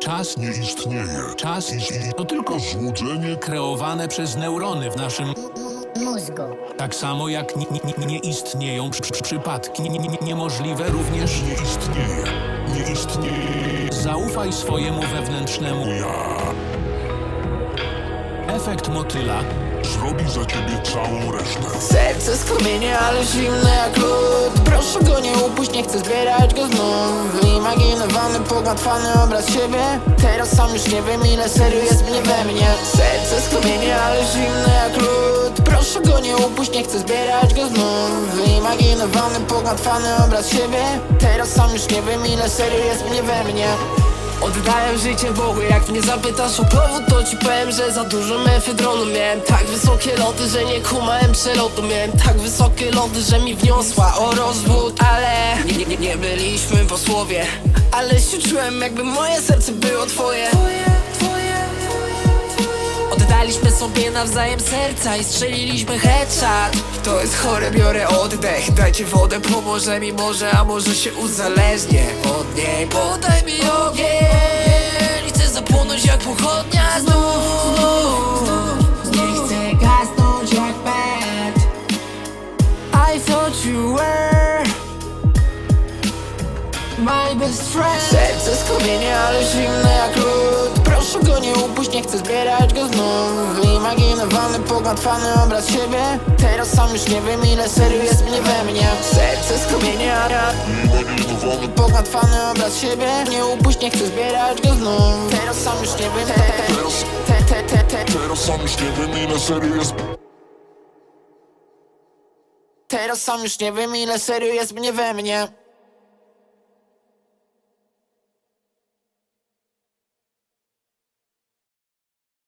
Czas nie istnieje. Czas to tylko Złudzenie kreowane przez neurony w naszym mózgu. tak samo jak nie, nie, nie istnieją przy, przy, przypadki nie, nie, niemożliwe również nie istnieje. Nie istnieje. zaufaj swojemu wewnętrznemu Ja efekt motyla zrobi za ciebie całą resztę. Serce skrumienie, ale zimne jak lód Proszę go nie upuść, nie chcę zbierać go znów. Wyimaginowany, pogmatwany obraz siebie. Teraz sam już nie wiem ile serio jest mnie we mnie. Serce skrumienie, ale zimne jak lód. Proszę go nie upuść, nie chcę zbierać go znów. Wyimaginowany, pogmatwany obraz siebie. Teraz sam już nie wiem ile serio jest mnie we mnie Oddałem życie Bogu, jak mnie zapytasz o powód To ci powiem, że za dużo mefedronu Miałem. Tak wysokie loty, że nie kumałem przelotu. Miałem tak wysokie loty, że mi wniosła o rozwód Ale nie, nie, nie, byliśmy po słowie Ale się czułem, jakby moje serce było twoje. Oddaliśmy sobie nawzajem serca i strzeliliśmy headshot. To jest chore, biorę oddech. Dajcie wodę, pomoże mi może, a może się uzależnię od niej. Podaj pochodnia znów Nie chcę gasnąć jak pet I thought you were My best friend. Serce skrumienie, ale zimne jak lód. Proszę go nie upuść, nie chcę zbierać go znów. Wyimaginowany, pogmatwany obraz siebie. Teraz sam już nie wiem ile serio jest mnie we mnie. Serce skrumienie, ale Imaginowany pogmatwany obraz siebie. Nie upuść, nie chcę zbierać go znów. Teraz sam już nie wiem Teraz, te, te, te, te, teraz sam już nie wiem ile serio jest. Teraz sam już nie wiem ile serio jest mnie we mnie